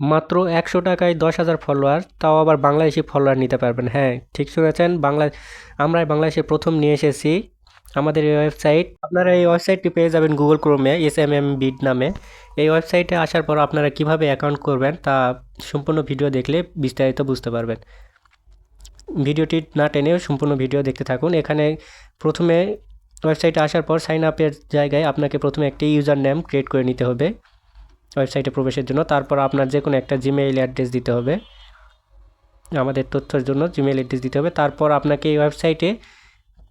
মাত্র একশো টাকায় দশ হাজার ফলোয়ার তাও আবার বাংলাদেশি ফলোয়ার নিতে পারবেন। হ্যাঁ ঠিক শুনেছেন, বাংলা আমরা বাংলাদেশে প্রথম নিয়ে এসেছি আমাদের এই ওয়েবসাইট আপনারা এই ওয়েবসাইটটি পেয়ে যাবেন গুগল ক্রোমে এস এম এম বিড নামে। এই ওয়েবসাইটে আসার পর আপনারা কীভাবে অ্যাকাউন্ট করবেন, তা সম্পূর্ণ ভিডিও দেখলে বিস্তারিত বুঝতে পারবেন। ভিডিওটি না টেনেও সম্পূর্ণ ভিডিও দেখতে থাকুন। এখানে প্রথমে ওয়েবসাইটে আসার পর সাইন আপের জায়গায় আপনাকে প্রথমে একটি ইউজার নেম ক্রিয়েট করে নিতে হবে। ওয়েবসাইটে প্রবেশের জন্য। তারপর আপনার যে কোনো একটা জিমেইল অ্যাড্রেস দিতে হবে। আমাদের তথ্যের জন্য জিমেইল অ্যাড্রেস দিতে হবে। তারপর আপনাকে এই ওয়েবসাইটে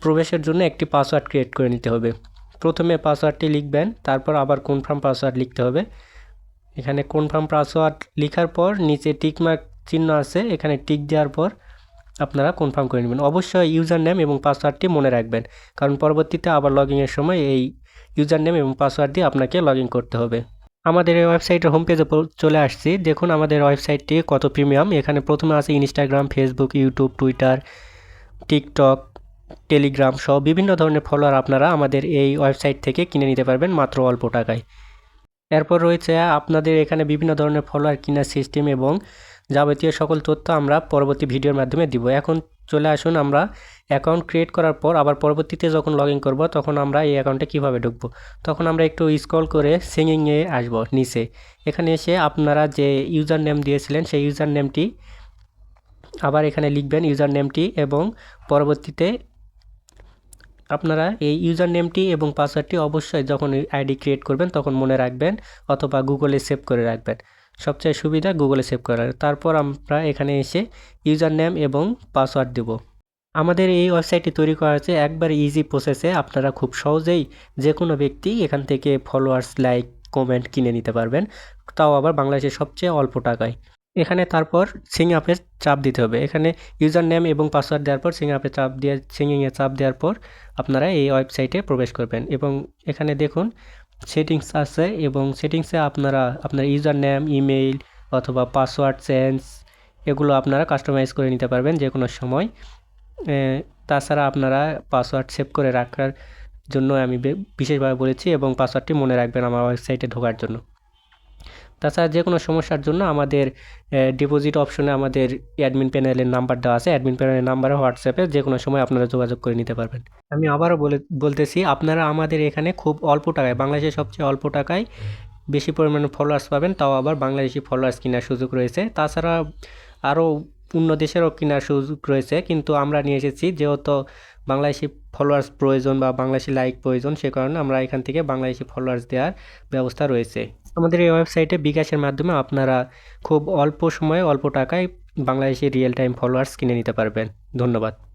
প্রবেশের জন্য একটি পাসওয়ার্ড ক্রিয়েট করে নিতে হবে। প্রথমে পাসওয়ার্ডটি লিখবেন, তারপর আবার কনফার্ম পাসওয়ার্ড লিখতে হবে। এখানে কনফার্ম পাসওয়ার্ড লেখার পর নিচে টিকমার্ক চিহ্ন আছে, এখানে টিক দেওয়ার পর আপনারা কনফার্ম করে নেবেন। অবশ্যই ইউজার নেম এবং পাসওয়ার্ডটি মনে রাখবেন, কারণ পরবর্তীতে আবার লগ ইনের সময় এই ইউজার নেম এবং পাসওয়ার্ড দিয়ে আপনাকে লগ করতে হবে। আমাদের এই ওয়েবসাইটের হোম পেজে চলে আসছি। দেখুন আমাদের ওয়েবসাইটটি কত প্রিমিয়াম এখানে প্রথমে আছে Instagram Facebook YouTube Twitter TikTok Telegram সহ বিভিন্ন ধরনের ফলোয়ার আপনারা আমাদের এই ওয়েবসাইট থেকে কিনে নিতে পারবেন মাত্র অল্প টাকায়। এরপর রয়েছে আপনাদের এখানে বিভিন্ন ধরনের ফলোয়ার কেনার সিস্টেম এবং যাবতীয় সকল তথ্য আমরা পরবর্তী ভিডিওর মাধ্যমে দিব। এখন চলে আসুন আমরা অ্যাকাউন্ট ক্রিয়েট করার পর, আবার পরবর্তীতে যখন লগ ইন করব, তখন আমরা এই অ্যাকাউন্টে কীভাবে ঢুকবো? তখন আমরা একটু স্ক্রল করে সিঙ্গিংয়ে আসব, নিচে। এখানে এসে আপনারা যে ইউজার নেম দিয়েছিলেন, সেই ইউজার নেমটি আবার এখানে লিখবেন ইউজার নেমটি এবং পরবর্তীতে আপনারা এই ইউজার নেমটি এবং পাসওয়ার্ডটি অবশ্যই যখন আইডি ক্রিয়েট করবেন, তখন মনে রাখবেন অথবা গুগলে সেভ করে রাখবেন। সবচেয়ে সুবিধা গুগলে সেভ করার। তারপর আমরা এখানে এসে ইউজার নেম এবং পাসওয়ার্ড দেব। আমাদের এই ওয়েবসাইটটি তৈরি করা হয়েছে একবার ইজি প্রসেসে আপনারা খুব সহজেই যে কোনো ব্যক্তি এখান থেকে ফলোয়ার্স লাইক কমেন্ট কিনে নিতে পারবেন। তাও আবার বাংলাদেশের সবচেয়ে অল্প টাকায়। এখানে তারপর সিং আপের চাপ দিতে হবে। এখানে ইউজার নেম এবং পাসওয়ার্ড দেওয়ার পর সিং আপে চাপ দিয়ে সিঙ্গিংয়ে চাপ দেওয়ার পর আপনারা এই ওয়েবসাইটে প্রবেশ করবেন। এবং এখানে দেখুন সেটিংস আছে এবং সেটিংসে আপনারা, আপনার ইউজার নেম ইমেইল অথবা পাসওয়ার্ড চেঞ্জ এগুলো আপনারা কাস্টমাইজ করে নিতে পারবেন যে কোনো সময় তাছাড়া আপনারা পাসওয়ার্ড সেভ করে রাখার জন্য আমি বিশেষভাবে বলেছি এবং পাসওয়ার্ডটি মনে রাখবেন আমার ওয়েবসাইটে ঢোকার জন্য। তাছাড়া যে কোনো সমস্যার জন্য আমাদের ডিপোজিট অপশনে আমাদের অ্যাডমিন প্যানেলের নাম্বার দেওয়া আছে। অ্যাডমিন প্যানেলের নাম্বারে হোয়াটসঅ্যাপে যে কোনো সময় আপনারা যোগাযোগ করে নিতে পারবেন। আমি আবারও বলে, বলতেছি, আপনারা আমাদের এখানে খুব অল্প টাকায়, বাংলাদেশের সবচেয়ে অল্প টাকায় বেশি পরিমাণে ফলোয়ার্স পাবেন। তাও আবার বাংলাদেশি ফলোয়ার্স কেনার সুযোগ রয়েছে। তাছাড়া আরও অন্য দেশেরও কেনার সুযোগ রয়েছে। কিন্তু আমরা নিয়ে এসেছি, যেহেতু বাংলাদেশি ফলোয়ার্স প্রয়োজন বা বাংলাদেশি লাইক প্রয়োজন, সে কারণে আমরা এখান থেকে বাংলাদেশি ফলোয়ার্স দেওয়ার ব্যবস্থা রয়েছে। আমাদের এই ওয়েবসাইটে বিকাশের মাধ্যমে আপনারা খুব অল্প সময়ে অল্প টাকায় বাংলাদেশি রিয়েল টাইম ফলোয়ার্স কিনে নিতে পারবেন। ধন্যবাদ।